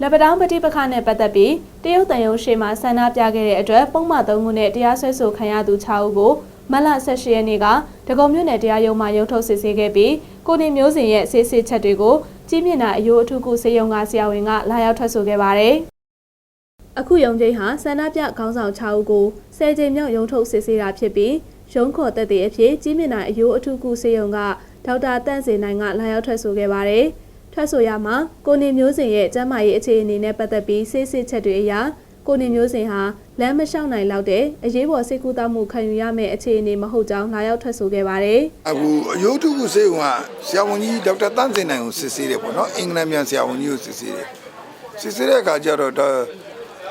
လက်ပတောင်းပဋိပက္ခနဲ့ပတ်သက်ပြီးတရုတ်တန်ယုံရှေမှာဆန္ဒပြခဲ့တဲ့အတွက်ပုံမှန်၃ခုနဲ့တရားစွဲဆိုခံရသူ6ဦးကိုမတ်လ18ရက်နေ့ကဒဂုံမြို့နယ်တရားရုံးမှရုံးထုတ်စစ်ဆေးခဲ့ပြီးကိုနေမျိုးစင်ရဲ့စစ်စစ်ချက်တွေကိုကြီးမြင့်တာအယိုးအထူးကုစေယုံကဆရာဝန်ကလာရောက်ထွက်ဆိုခဲ့ပါတယ်။အခုရုံးချိန်ဟာဆန္ဒပြခေါင်းဆောင်6ဦးကို၁၀ချိန်မြောက်ရုံးထုတ်စစ်ဆေးတာဖြစ်ပြီးရုံးခေါ်တက်တဲ့အဖြစ်ကြီးမြင့်တာအယိုးအထူးကုစေယုံကဒေါက်တာတန့်စင်နိုင်ကလာရောက်ထွက်ဆိုခဲ့ပါတယ်။ ထွက်ဆိုရမှာကိုနေမျိုးစင်ရဲ့ကျမ်းမာရေးအခြေအနေနဲ့ပတ်သက်ပြီးစစ်စစ်ချက်တွေအရကိုနေမျိုးစင်ဟာလမ်းမလျှောက်နိုင်လောက်တဲ့အရေးပေါ်စိတ်ကူးတောက်မှုခံယူရမယ့်အခြေအနေမဟုတ်ကြောင်းလာရောက်ထွက်ဆိုခဲ့ပါတယ်။အခုအယုဒ္ဓကုစေကဆရာဝန်ကြီးဒေါက်တာတန့်စင်နိုင်ကိုစစ်ဆေးတယ်ပေါ့နော်အင်္ဂလန်မြန်ဆရာဝန်ကြီးကိုစစ်ဆေးတယ်စစ်ဆေးတဲ့အခါကျတော့ဒါ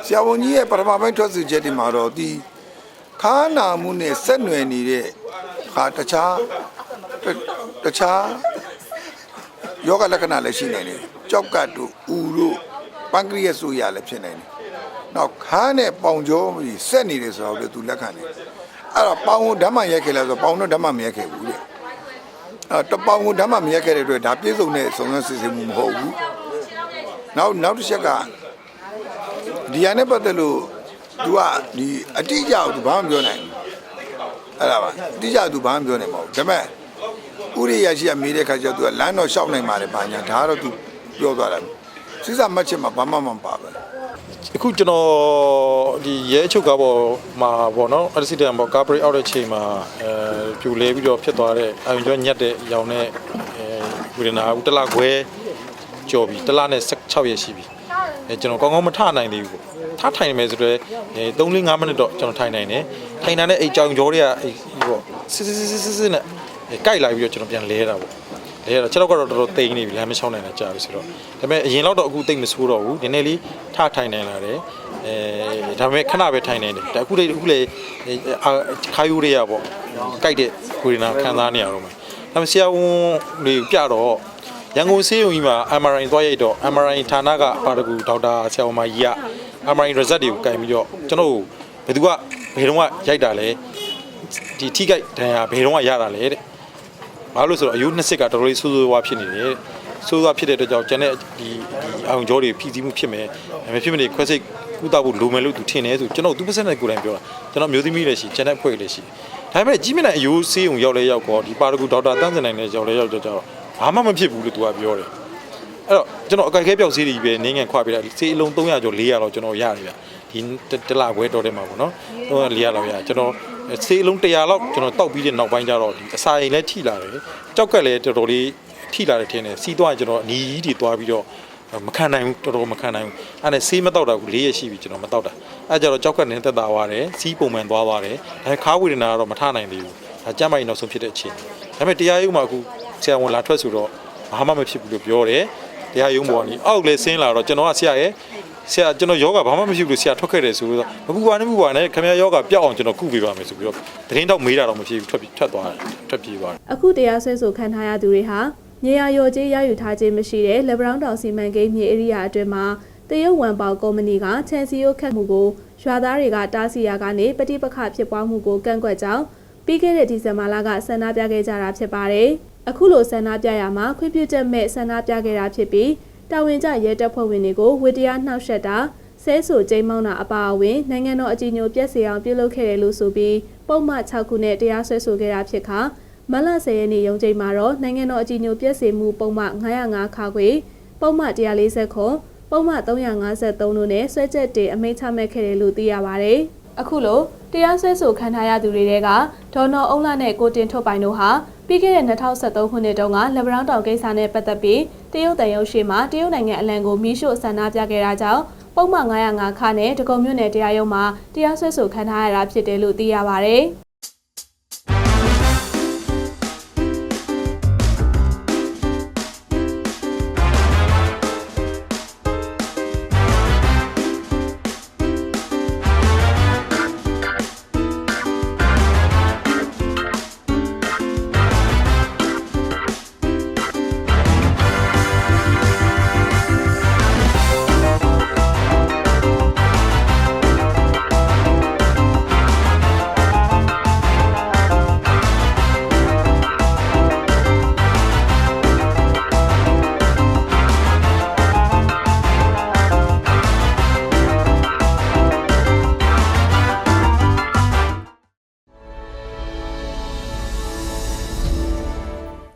ဆရာဝန်ကြီးရဲ့ပထမပိုင်းထွက်ဆိုချက်ဒီမှာတော့ဒီခါနာမှုနဲ့ဆက်နွယ်နေတဲ့ဟာတခြားတတခြား ယောဂလက္ခဏာလည်းရှိနိုင်တယ်ကြောက်ကတ်တို့ဥတို့ပန်ကရီးယက်ဆိုရလည်းဖြစ်နိုင်တယ်နောက်ခါနဲ့ပေါင်ကြောပြီးဆက်နေတယ်ဆိုတော့လေသူလက်ခံတယ်အဲ့တော့ပေါင်ကိုဓမ္မရိုက်ခဲ့လားဆိုတော့ပေါင်တော့ဓမ္မမရိုက်ခဲ့ဘူးတဲ့အဲ့တော့ပေါင်ကိုဓမ္မမရိုက်ခဲ့တဲ့အတွက်ဒါပြည့်စုံတဲ့စုံစမ်းစစ်ဆေးမှုမဟုတ်ဘူးနောက်နောက်တစ်ချက်ကဒီရနဲ့ပတ်သက်လို့သူကဒီအတိအကျကိုသူဘာမှမပြောနိုင်ဘူးအဲ့ဒါပါအတိအကျသူဘာမှမပြောနိုင်ပါဘူးဒါပေမဲ့ ဥရိယာရှိကမေးတဲ့ခါကျတော့ तू ကလမ်းတော့ရှောက်နိုင်ပါတယ်ဘာညာဒါကတော့ तू ပြောသွားတယ်စိစမှတ်ချက်မှာဘာမှမပါဘူးအခုကျွန်တော်ဒီရဲအချုပ်ကားပေါ်မှာပေါ့နော် accident ပေါ့ကားဘရိတ်အောက်တဲ့ချိန်မှာအဲပြူလဲပြီးတော့ဖြစ်သွားတဲ့အာရုံကြောညက်တဲ့ရောင်နဲ့အဲဝေဒနာဘူးတစ်လခွဲကြော်ပြီတစ်လနဲ့16ရက်ရှိပြီအဲကျွန်တော်ကောင်းကောင်းမထနိုင်သေးဘူးပေါ့ထထိုင်မယ်ဆိုတော့အဲ3 4 5မိနစ်တော့ကျွန်တော်ထိုင်နိုင်တယ်ထိုင်နိုင်တဲ့အိတ်ကြောင်ကြောတွေကအိပေါ့စစ်စစ်စစ်စစ်စစ်နဲ့ ကြိုက်လာပြီးတော့ကျွန်တော်ပြန်လဲတာပေါ့လဲရတော့ကျွန်တော်ကတော့တော်တော်တိမ်နေပြီလမ်းမချောင်းနိုင်တာကြာပြီဆိုတော့ဒါပေမဲ့အရင်တော့အခုတိတ်မဆိုးတော့ဘူးနည်းနည်းလေးထထိုင်နိုင်လာတယ်အဲဒါပေမဲ့ခဏပဲထိုင်နိုင်တယ်ဒါအခုလေအခုလေခါယူတွေကပေါ့ကြိုက်တဲ့ကိုရီနာခံစားနေရတော့မှာဒါပေမဲ့ဆရာဝန်တွေပြတော့ရန်ကုန်ဆေးရုံကြီးမှာ MRI သွားရိုက်တော့ MRI ဌာနကပါတကူဒေါက်တာဆရာဝန်မကြီးက MRI result တွေကိုကင်ပြီးတော့ကျွန်တော်ဘယ်သူကဘယ်တော့မှရိုက်တာလဲဒီထိကြိုက်ဒဏ်ရာဘယ်တော့မှရတာလဲတဲ့ ဘာလို့လဲဆိုတော့အယုနှစ်စစ်ကတော်တော်လေးဆိုးဆိုးဝါးဖြစ်နေတယ်ဆိုးဝါးဖြစ်တဲ့အတွက်ကြောင့်ကျန်တဲ့ဒီဒီအောင်ကြောတွေဖြည့်ဆည်းမှုဖြစ်မယ်မဖြစ်မနေခွဲစိတ်ကုသဖို့လိုမယ်လို့သူထင်တယ်ဆိုကျွန်တော်သူပတ်စံနဲ့ကိုယ်တိုင်ပြောတာကျွန်တော်မျိုးသမီးလည်းရှိကျန်တဲ့အဖွဲ့လည်းရှိဒါပေမဲ့ကြီးမြင့်တဲ့အယိုးဆေးုံရောက်လဲရောက်တော့ဒီပါရဂူဒေါက်တာတန်းစင်နိုင်နဲ့ရောက်လဲရောက်တော့ကျတော့ဘာမှမဖြစ်ဘူးလို့သူကပြောတယ်အဲ့တော့ကျွန်တော်အကြိုက်ခဲပြောက်ဆေးတွေပဲနင်းငယ်ခွာပြတာဆေးအလုံး300ကျော်400လောက်ကျွန်တော်ရတယ်ဗျဒီတလခွဲတော်တယ်မှာပေါ့နော်300 400လောက်ရကျွန်တော် ဆေးအလုံး100လောက်ကျွန်တော်တောက်ပြီးတဲ့နောက်ပိုင်းကျတော့ဒီအစာရင်လည်းထိလာတယ်ကြောက်ကက်လည်းတော်တော်လေးထိလာတယ်ထင်တယ်စီးသွားရင်ကျွန်တော်အနီးကြီးတွေသွားပြီးတော့မခံနိုင်ဘူးတော်တော်မခံနိုင်ဘူးအဲ့ဒါဆေးမတောက်တာဘူး၄ရက်ရှိပြီကျွန်တော်မတောက်တာအဲ့ကြတော့ကြောက်ကက်နဲ့တက်တာသွားတယ်စီးပုံမှန်သွားသွားတယ်ဒါခါဝေဒနာကတော့မထနိုင်သေးဘူးဒါကြမ်းမိုင်နောက်ဆုံးဖြစ်တဲ့အခြေအနေဒါပေမဲ့တရားရုံးမှာအခုဆရာဝန်လာထွက်ဆိုတော့ဘာမှမဖြစ်ဘူးလို့ပြောတယ်တရားရုံးပေါ်ကနေအောက်လဲဆင်းလာတော့ကျွန်တော်ကဆရာရဲ့ ဆရာကျွန်တော်ယောဂဘာမှမရှိဘူးလို့ဆရာထွက်ခဲ့တယ်ဆိုတော့မပူပါနဲ့မပူပါနဲ့ခင်ဗျာယောဂပြောက်အောင်ကျွန်တော်ကုပေးပါမယ်ဆိုပြီးတော့သတင်းတော့မေးတာတော့မဖြစ်ဘူးထွက်ပြီးထွက်သွားတယ်ထွက်ပြေးသွားတယ်အခုတရားစွဲဆိုခံထားရသူတွေဟာမြေယာရော်ကြေးရယူထားခြင်းမရှိတဲ့လက်ဘရောင်းတောင်စီမံကိန်းမြေဧရိယာအတွင်းမှာတရုတ်ဝန်ပေါကုမ္ပဏီကချန်စီယိုခတ်မှုကိုရွာသားတွေကတားဆီးရာကနေပဋိပက္ခဖြစ်ပွားမှုကိုကန့်ကွက်ကြောင်းပြီးခဲ့တဲ့ဒီဇင်ဘာလကဆန္ဒပြခဲ့ကြတာဖြစ်ပါတယ်။အခုလိုဆန္ဒပြရမှာခွင့်ပြုချက်မဲ့ဆန္ဒပြခဲ့တာဖြစ်ပြီး တာဝန်ကျရဲတပ်ဖွဲ့ဝင်တွေကိုဝေတရားနှောက်ယှက်တာဆဲဆူကျိမ်းမောင်းတာအပါအဝင်နိုင်ငံတော်အကြီးအကျယ်ပြည့်စုံအောင်ပြုလုပ်ခဲ့တယ်လို့ဆိုပြီးပုံမှန်6ခုနဲ့တရားစွဲဆိုခဲ့တာဖြစ်ခါမလ10ရက်နေ့ရုံးချိန်မှာတော့နိုင်ငံတော်အကြီးအကျယ်ပြည့်စုံမှုပုံမှန်905ခါခွေပုံမှန်140ခွန်ပုံမှန်353တို့နဲ့ဆွဲချက်တင်အမိန့်ချမှတ်ခဲ့တယ်လို့သိရပါဗျ။အခုလိုတရားစွဲဆိုခံထားရသူတွေကဒေါ်နော်အုံလာနဲ့ကိုတင်ထုတ်ပိုင်တို့ဟာ ပြီးခဲ့တဲ့2023ခုနှစ်တုန်းကလက်ဘရောင်းတောင်ကိစ္စနဲ့ပတ်သက်ပြီးတရုတ်တန်ရုပ်ရှိမှတရုတ်နိုင်ငံအလံကိုမီးရှို့ဆန္ဒပြခဲ့တာကြောင့်ပုံမှန်905ခါနဲ့ဒဂုံမြို့နယ်တရားရုံးမှာတရားစွဲဆိုခံထားရတာဖြစ်တယ်လို့သိရပါဗျ။